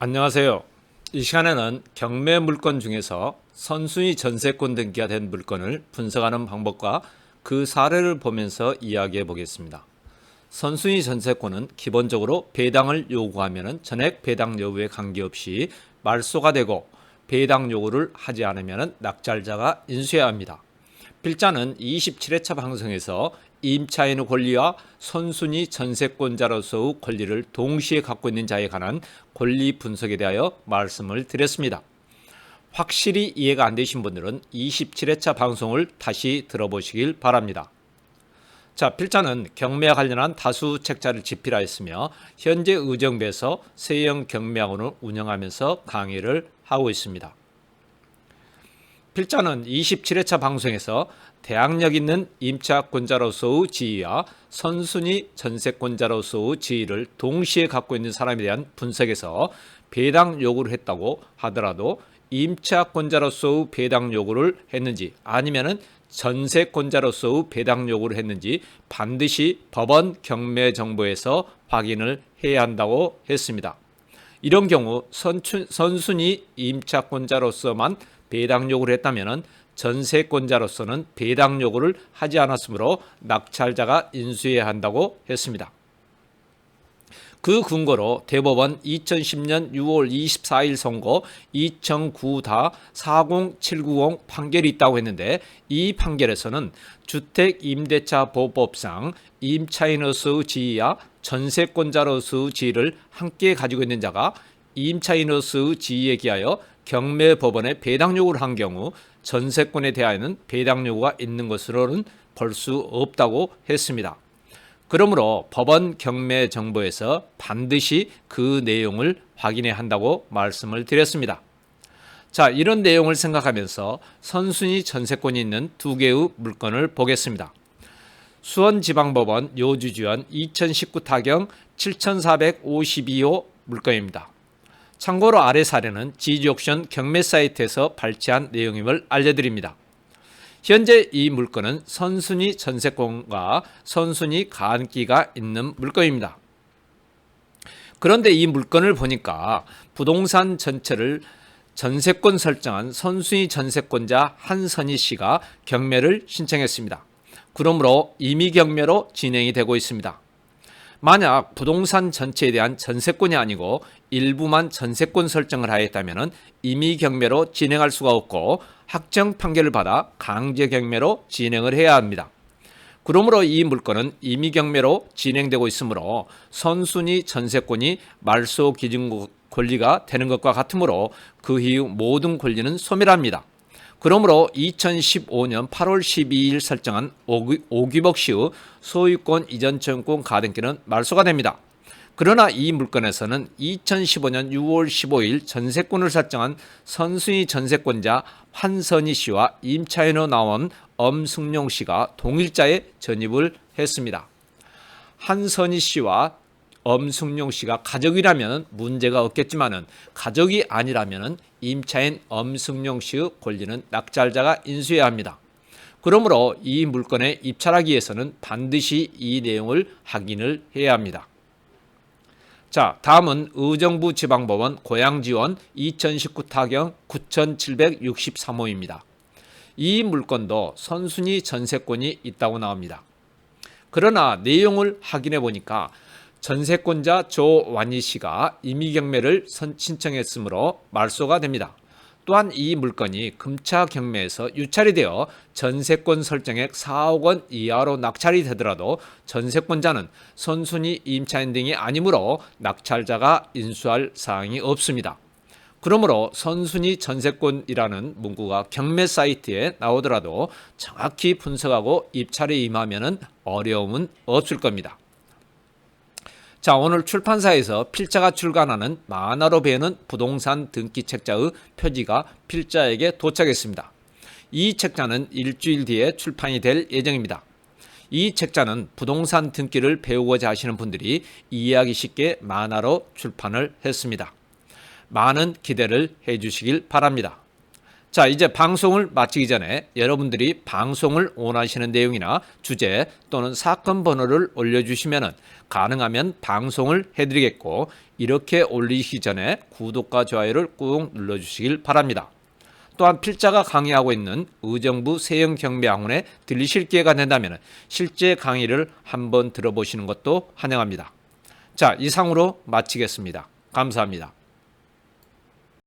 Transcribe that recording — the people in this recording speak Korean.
안녕하세요. 이 시간에는 경매 물건 중에서 선순위 전세권 등기가 된 물건을 분석하는 방법과 그 사례를 보면서 이야기해 보겠습니다. 선순위 전세권은 기본적으로 배당을 요구하면 전액 배당 여부에 관계없이 말소가 되고 배당 요구를 하지 않으면 낙찰자가 인수해야 합니다. 필자는 27회차 방송에서 임차인의 권리와 선순위 전세권자로서의 권리를 동시에 갖고 있는 자에 관한 권리 분석에 대하여 말씀을 드렸습니다. 확실히 이해가 안 되신 분들은 27회차 방송을 다시 들어보시길 바랍니다. 자, 필자는 경매와 관련한 다수 책자를 집필하였으며 현재 의정부에서 세형 경매학원을 운영하면서 강의를 하고 있습니다. 필자는 27회차 방송에서 대항력 있는 임차권자로서의 지위와 선순위 전세권자로서의 지위를 동시에 갖고 있는 사람에 대한 분석에서 배당 요구를 했다고 하더라도 임차권자로서의 배당 요구를 했는지 아니면은 전세권자로서의 배당 요구를 했는지 반드시 법원 경매 정보에서 확인을 해야 한다고 했습니다. 이런 경우 선춘, 선순위 임차권자로서만 배당 요구를 했다면 전세권자로서는 배당 요구를 하지 않았으므로 낙찰자가 인수해야 한다고 했습니다. 그 근거로 대법원 2010년 6월 24일 선고 2009다 40790 판결이 있다고 했는데 이 판결에서는 주택 임대차 보호법상 임차인으로서의 지위와 전세권자로서의 지위를 함께 가지고 있는 자가 임차인으로서의 지위에 기하여 경매법원에 배당 요구를 한 경우 전세권에 대하여는 배당 요구가 있는 것으로는 볼수 없다고 했습니다. 그러므로 법원 경매 정보에서 반드시 그 내용을 확인해야 한다고 말씀을 드렸습니다. 자, 이런 내용을 생각하면서 선순위 전세권이 있는 두 개의 물건을 보겠습니다. 수원지방법원 요주지원 2019 타경 7452호 물건입니다. 참고로 아래 사례는 지지옥션 경매 사이트에서 발췌한 내용임을 알려드립니다. 현재 이 물건은 선순위 전세권과 선순위 가안기가 있는 물건입니다. 그런데 이 물건을 보니까 부동산 전체를 전세권 설정한 선순위 전세권자 한선희 씨가 경매를 신청했습니다. 그러므로 임의 경매로 진행이 되고 있습니다. 만약 부동산 전체에 대한 전세권이 아니고 일부만 전세권 설정을 하였다면 임의 경매로 진행할 수가 없고 확정 판결을 받아 강제 경매로 진행을 해야 합니다. 그러므로 이 물건은 임의 경매로 진행되고 있으므로 선순위 전세권이 말소 기준 권리가 되는 것과 같으므로 그 이후 모든 권리는 소멸합니다. 그러므로 2015년 8월 12일 설정한 오기복 씨의 소유권 이전 청구권 가등기는 말소가 됩니다. 그러나 이 물건에서는 2015년 6월 15일 전세권을 설정한 선순위 전세권자 환선희 씨와 임차인으로 나온 엄승용 씨가 동일자에 전입을 했습니다. 한선희 씨와 엄승용 씨가 가족이라면 문제가 없겠지만은 가족이 아니라면은 임차인 엄승용 씨의 권리는 낙찰자가 인수해야 합니다. 그러므로 이 물건에 입찰하기 위해서는 반드시 이 내용을 확인을 해야 합니다. 자, 다음은 의정부 지방법원 고양지원 2019 타경 9763호입니다. 이 물건도 선순위 전세권이 있다고 나옵니다. 그러나 내용을 확인해 보니까 전세권자 조완희 씨가 임의경매를 신청했으므로 말소가 됩니다. 또한 이 물건이 금차 경매에서 유찰이 되어 전세권 설정액 4억 원 이하로 낙찰이 되더라도 전세권자는 선순위 임차인 등이 아니므로 낙찰자가 인수할 사항이 없습니다. 그러므로 선순위 전세권이라는 문구가 경매 사이트에 나오더라도 정확히 분석하고 입찰에 임하면 어려움은 없을 겁니다. 자, 오늘 출판사에서 필자가 출간하는 만화로 배우는 부동산 등기 책자의 표지가 필자에게 도착했습니다. 이 책자는 일주일 뒤에 출판이 될 예정입니다. 이 책자는 부동산 등기를 배우고자 하시는 분들이 이해하기 쉽게 만화로 출판을 했습니다. 많은 기대를 해 주시길 바랍니다. 자, 이제 방송을 마치기 전에 여러분들이 방송을 원하시는 내용이나 주제 또는 사건 번호를 올려주시면 가능하면 방송을 해드리겠고 이렇게 올리시기 전에 구독과 좋아요를 꾹 눌러주시길 바랍니다. 또한 필자가 강의하고 있는 의정부 세영경배학원에 들리실 기회가 된다면 실제 강의를 한번 들어보시는 것도 환영합니다. 자, 이상으로 마치겠습니다. 감사합니다.